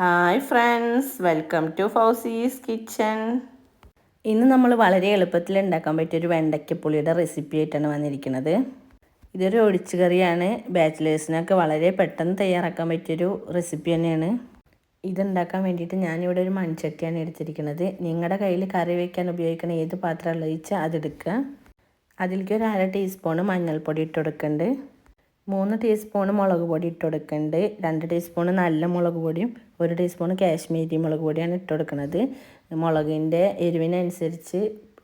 Hi friends welcome to Fousi's kitchen ഇന്ന് നമ്മൾ വളരെ എളുപ്പത്തിൽ ഉണ്ടാക്കാൻ പറ്റിയൊരു വെണ്ടയ്ക്കപ്പുളിയുടെ റെസിപ്പി ആയിട്ടാണ് വന്നിരിക്കുന്നത്. ഇതൊരു ഒഴിച്ചു കറിയാണ് ബാച്ചിലേഴ്സിനൊക്കെ വളരെ പെട്ടെന്ന് തയ്യാറാക്കാൻ പറ്റിയൊരു റെസിപ്പി തന്നെയാണ്. ഇതുണ്ടാക്കാൻ വേണ്ടിയിട്ട് ഞാനിവിടെ ഒരു മൺചട്ടിയാണ് എടുത്തിരിക്കുന്നത്. നിങ്ങളുടെ കയ്യിൽ കറി വയ്ക്കാൻ ഉപയോഗിക്കുന്ന ഏത് പാത്രമുള്ളത് വെച്ചാൽ അതെടുക്കുക അതിലേക്ക് ഒരു അര ടീസ്പൂൺ മഞ്ഞൾപ്പൊടി ഇട്ട് കൊടുക്കുന്നുണ്ട്. മൂന്ന് ടീസ്പൂണ് മുളക് പൊടി ഇട്ട് കൊടുക്കുന്നുണ്ട് രണ്ട് ടീസ്പൂണ് നല്ല മുളക് പൊടിയും ഒരു ടീസ്പൂണ് കാശ്മീരി മുളക് പൊടിയാണ് ഇട്ട് കൊടുക്കുന്നത് മുളകിന്റെ എരിവിനനുസരിച്ച്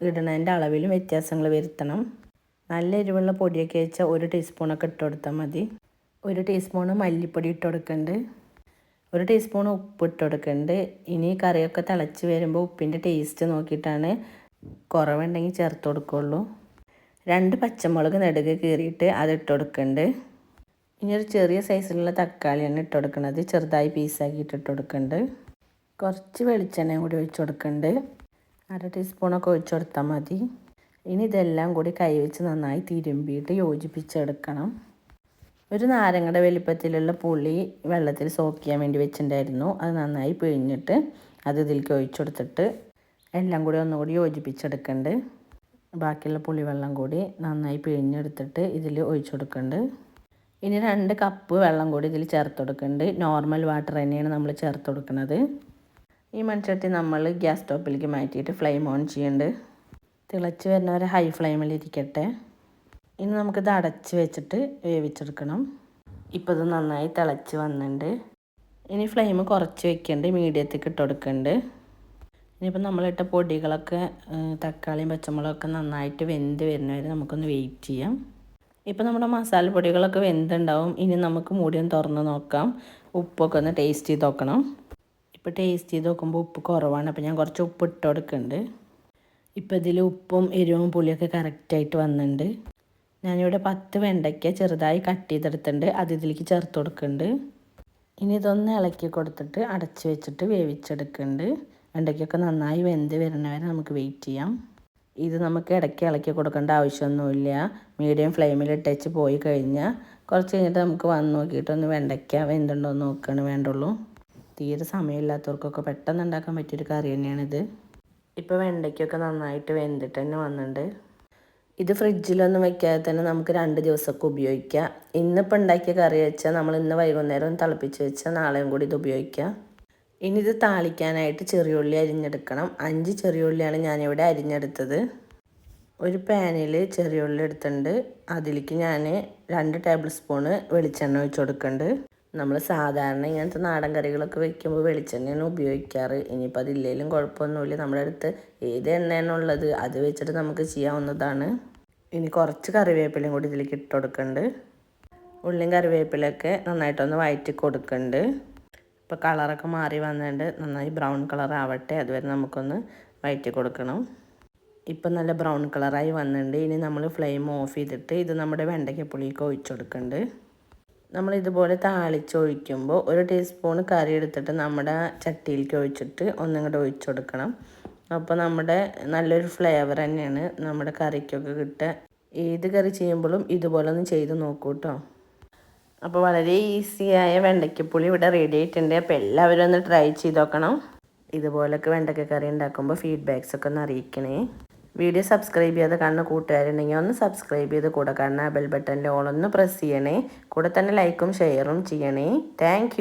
ഇടുന്നതിന്റെ അളവിലും വ്യത്യാസങ്ങൾ വരുത്തണം. നല്ല എരിവുള്ള പൊടിയൊക്കെ വെച്ചാൽ ഒരു ടീസ്പൂണൊക്കെ ഇട്ട് കൊടുത്താൽ മതി. ഒരു ടീസ്പൂണ് മല്ലിപ്പൊടി ഇട്ട് കൊടുക്കുന്നുണ്ട് ഒരു ടീസ്പൂൺ ഉപ്പ് ഇട്ട് കൊടുക്കുന്നുണ്ട് ഇനി കറിയൊക്കെ തിളച്ച് വരുമ്പോൾ ഉപ്പിന്റെ ടേസ്റ്റ് നോക്കിയിട്ടാണ് കുറവുണ്ടെങ്കിൽ ചേർത്ത് കൊടുക്കുള്ളൂ. രണ്ട് പച്ചമുളക് നെടുകെ കീറിയിട്ട് അത് ഇട്ട് കൊടുക്കുന്നുണ്ട് ഇനി ഒരു ചെറിയ സൈസിലുള്ള തക്കാളിയാണ് ഇട്ട് കൊടുക്കുന്നത്. ചെറുതായി പീസാക്കിയിട്ട് ഇട്ട് കൊടുക്കുന്നുണ്ട്. കുറച്ച് വെളിച്ചെണ്ണയും കൂടി ഒഴിച്ച് കൊടുക്കുന്നുണ്ട്. അര ടീസ്പൂണൊക്കെ ഒഴിച്ച് കൊടുത്താൽ മതി. ഇനി ഇതെല്ലാം കൂടി കൈവച്ച് നന്നായി തിരുമ്പിയിട്ട് യോജിപ്പിച്ചെടുക്കണം. ഒരു നാരങ്ങയുടെ വലിപ്പത്തിലുള്ള പുളി വെള്ളത്തിൽ സോക്ക് ചെയ്യാൻ വേണ്ടി വെച്ചിട്ടുണ്ടായിരുന്നു. അത് നന്നായി പിഴിഞ്ഞിട്ട് അത് ഇതിലേക്ക് ഒഴിച്ചു കൊടുത്തിട്ട് എല്ലാം കൂടി ഒന്നുകൂടി യോജിപ്പിച്ചെടുക്കുന്നുണ്ട്. ബാക്കിയുള്ള പുളിവെള്ളം കൂടി നന്നായി പിഴിഞ്ഞെടുത്തിട്ട് ഇതിൽ ഒഴിച്ചു കൊടുക്കുന്നുണ്ട്. ഇനി രണ്ട് കപ്പ് വെള്ളം കൂടി ഇതിൽ ചേർത്ത് കൊടുക്കുന്നുണ്ട് നോർമൽ വാട്ടർ തന്നെയാണ് നമ്മൾ ചേർത്ത് കൊടുക്കുന്നത് ഈ മൺചട്ടി നമ്മൾ ഗ്യാസ് സ്റ്റോപ്പിലേക്ക് മാറ്റിയിട്ട് ഫ്ലെയിം ഓൺ ചെയ്യുന്നുണ്ട് തിളച്ച് വരുന്നവരെ ഹൈ ഫ്ലെയിമിൽ ഇരിക്കട്ടെ. ഇനി നമുക്കിത് അടച്ച് വെച്ചിട്ട് വേവിച്ചെടുക്കണം. ഇപ്പോൾ ഇത് നന്നായി തിളച്ച് വന്നിട്ടുണ്ട് ഇനി ഫ്ലെയിം കുറച്ച് വെക്കേണ്ട. മീഡിയത്തേക്ക് ഇട്ട് കൊടുക്കുന്നുണ്ട് ഇനിയിപ്പോൾ നമ്മളിട്ട പൊടികളൊക്കെ തക്കാളിയും പച്ചമുളകൊക്കെ നന്നായിട്ട് വെന്ത് വരുന്നവരെ നമുക്കൊന്ന് വെയിറ്റ് ചെയ്യാം. ഇപ്പോൾ നമ്മുടെ മസാല പൊടികളൊക്കെ വെന്തുണ്ടാവും. ഇനി നമുക്ക് മൂടിയും തുറന്ന് നോക്കാം. ഉപ്പൊക്കെ ഒന്ന് ടേസ്റ്റ് ചെയ്ത് നോക്കണം. ഇപ്പോൾ ടേസ്റ്റ് ചെയ്ത് നോക്കുമ്പോൾ ഉപ്പ് കുറവാണ്. അപ്പോൾ ഞാൻ കുറച്ച് ഉപ്പ് ഇട്ട് കൊടുക്കുന്നുണ്ട്. ഇപ്പോൾ ഇതിൽ ഉപ്പും എരിവും പുളിയൊക്കെ കറക്റ്റായിട്ട് വന്നിട്ടുണ്ട്. ഞാനിവിടെ പത്ത് വെണ്ടയ്ക്ക ചെറുതായി കട്ട് ചെയ്തെടുത്തിട്ടുണ്ട്. അത് ഇതിലേക്ക് ചേർത്ത് കൊടുക്കുന്നുണ്ട്. ഇനി ഇതൊന്ന് ഇളക്കി കൊടുത്തിട്ട് അടച്ച് വെച്ചിട്ട് വേവിച്ചെടുക്കുന്നുണ്ട്. വെണ്ടയ്ക്കൊക്കെ നന്നായി വെന്ത് വരുന്നവരെ നമുക്ക് വെയിറ്റ് ചെയ്യാം. ഇത് നമുക്ക് ഇടയ്ക്ക് ഇളക്കി കൊടുക്കേണ്ട ആവശ്യമൊന്നുമില്ല. മീഡിയം ഫ്ലെയിമിൽ ഇട്ടേച്ച് പോയി കഴിഞ്ഞാൽ കുറച്ച് കഴിഞ്ഞിട്ട് നമുക്ക് വന്ന് നോക്കിയിട്ടൊന്ന് വെണ്ടയ്ക്ക വെന്തുണ്ടോ എന്ന് നോക്കുകയാണ് വേണ്ടുള്ളൂ. തീരെ സമയമില്ലാത്തവർക്കൊക്കെ പെട്ടെന്ന് ഉണ്ടാക്കാൻ പറ്റിയൊരു കറി തന്നെയാണിത് ഇപ്പോൾ വെണ്ടയ്ക്കൊക്കെ നന്നായിട്ട് വെന്തിട്ട് തന്നെ വന്നിട്ടുണ്ട്. ഇത് ഫ്രിഡ്ജിലൊന്നും വെക്കാതെ തന്നെ നമുക്ക് രണ്ട് ദിവസമൊക്കെ ഉപയോഗിക്കാം. ഇന്നിപ്പോൾ ഉണ്ടാക്കിയ കറി വെച്ചാൽ നമ്മൾ ഇന്ന് വൈകുന്നേരം തിളപ്പിച്ച് വെച്ചാൽ നാളെയും കൂടി ഇത് ഉപയോഗിക്കാം. ഇനി ഇത് താളിക്കാനായിട്ട് ചെറിയുള്ളി അരിഞ്ഞെടുക്കണം. അഞ്ച് ചെറിയുള്ളിയാണ് ഞാനിവിടെ അരിഞ്ഞെടുത്തത്. ഒരു പാനിൽ ചെറിയുള്ളി എടുത്തിട്ടുണ്ട്. അതിലേക്ക് ഞാൻ രണ്ട് ടേബിൾ സ്പൂണ് വെളിച്ചെണ്ണ ഒഴിച്ച് കൊടുക്കുന്നുണ്ട് നമ്മൾ സാധാരണ ഇങ്ങനത്തെ നാടൻ കറികളൊക്കെ വെക്കുമ്പോൾ വെളിച്ചെണ്ണയാണ് ഉപയോഗിക്കാറ്. ഇനിയിപ്പോൾ അതില്ലെങ്കിലും കുഴപ്പമൊന്നുമില്ല. നമ്മുടെ അടുത്ത് ഏത് എണ്ണയാണുള്ളത് അത് വെച്ചിട്ട് നമുക്ക് ചെയ്യാവുന്നതാണ്. ഇനി കുറച്ച് കറിവേപ്പിലയും കൂടി ഇതിലേക്ക് ഇട്ട് കൊടുക്കുന്നുണ്ട് ഉള്ളിയും കറിവേപ്പിലൊക്കെ നന്നായിട്ടൊന്ന് വഴറ്റി കൊടുക്കുന്നുണ്ട് ഇപ്പോൾ കളറൊക്കെ മാറി വന്നിട്ടുണ്ട്. നന്നായി ബ്രൗൺ കളർ ആവട്ടെ അതുവരെ നമുക്കൊന്ന് വയറ്റി കൊടുക്കണം. ഇപ്പം നല്ല ബ്രൗൺ കളറായി വന്നിട്ടുണ്ട്. ഇനി നമ്മൾ ഫ്ലെയിം ഓഫ് ചെയ്തിട്ട് ഇത് നമ്മുടെ വെണ്ടയ്ക്കപ്പുളിക്ക് ഒഴിച്ചു കൊടുക്കുന്നുണ്ട് നമ്മൾ ഇതുപോലെ താളിച്ചൊഴിക്കുമ്പോൾ ഒരു ടീസ്പൂൺ കറി എടുത്തിട്ട് നമ്മുടെ ചട്ടിയിലേക്ക് ഒഴിച്ചിട്ട് ഒന്നും കൂടെ ഒഴിച്ചു കൊടുക്കണം. അപ്പോൾ നമ്മുടെ നല്ലൊരു ഫ്ലേവർ തന്നെയാണ് നമ്മുടെ കറിക്കൊക്കെ കിട്ടുക. ഏത് കറി ചെയ്യുമ്പോഴും ഇതുപോലെ ഒന്ന് ചെയ്ത് നോക്കൂ കേട്ടോ. അപ്പോൾ വളരെ ഈസിയായ വെണ്ടയ്ക്കപ്പുളി ഇവിടെ റെഡി ആയിട്ടുണ്ട്. അപ്പോൾ എല്ലാവരും ഒന്ന് ട്രൈ ചെയ്ത് നോക്കണം. ഇതുപോലൊക്കെ വെണ്ടയ്ക്ക കറി ഉണ്ടാക്കുമ്പോൾ ഫീഡ്ബാക്സ് ഒക്കെ ഒന്ന് അറിയിക്കണേ. വീഡിയോ സബ്സ്ക്രൈബ് ചെയ്യാതെ കാണുന്ന കൂട്ടുകാരുണ്ടെങ്കിൽ ഒന്ന് സബ്സ്ക്രൈബ് ചെയ്ത് കൂടെ കാണുന്ന ബെൽ ബട്ടന്റെ ഒന്ന് പ്രസ് ചെയ്യണേ. കൂടെ തന്നെ ലൈക്കും ഷെയറും ചെയ്യണേ. താങ്ക്